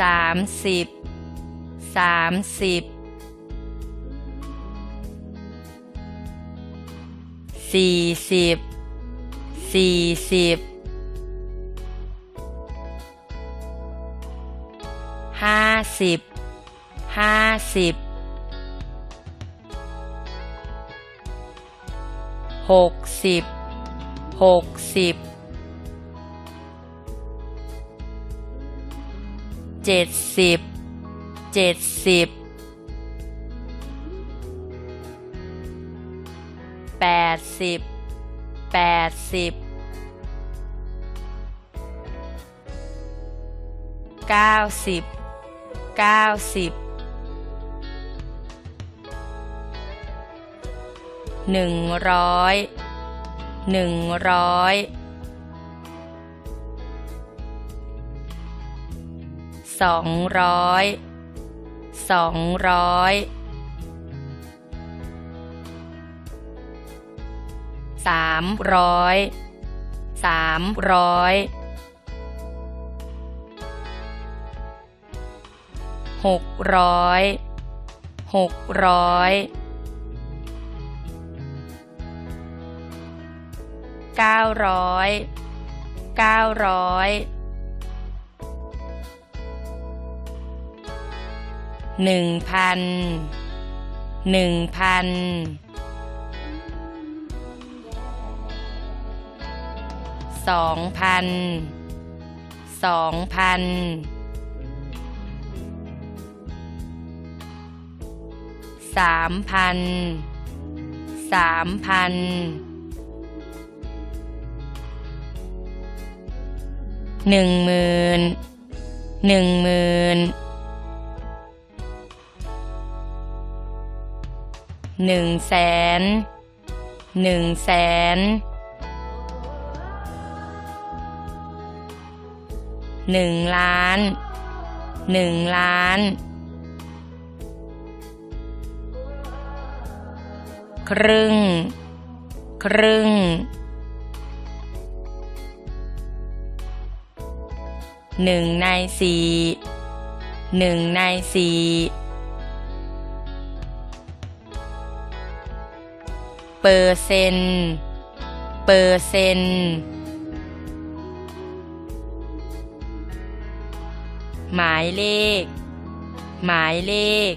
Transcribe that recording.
สามสิบสามสิบสี่สิบสี่สิบห้าสิบห้าสิบหกสิบหกสิบ เจ็ดสิบเจ็ดสิบแปดสิบแปดสิบเก้าสิบเก้าสิบหนึ่งร้อยหนึ่งร้อย สองร้อยสองร้อยสามร้อยสามร้อยหกร้อยหกร้อยเก้าร้อยเก้าร้อย หนึ่งพันหนึ่งพันสองพันสองพันสามพันสามพันหนึ่งหมื่นหนึ่งหมื่น หนึ่งแสนหนึ่งแสนหนึ่งล้านหนึ่งล้านครึ่ง ครึ่งหนึ่งในสี่หนึ่งในสี่ เปอร์เซนเปอร์เซนหมายเลข หมายเลข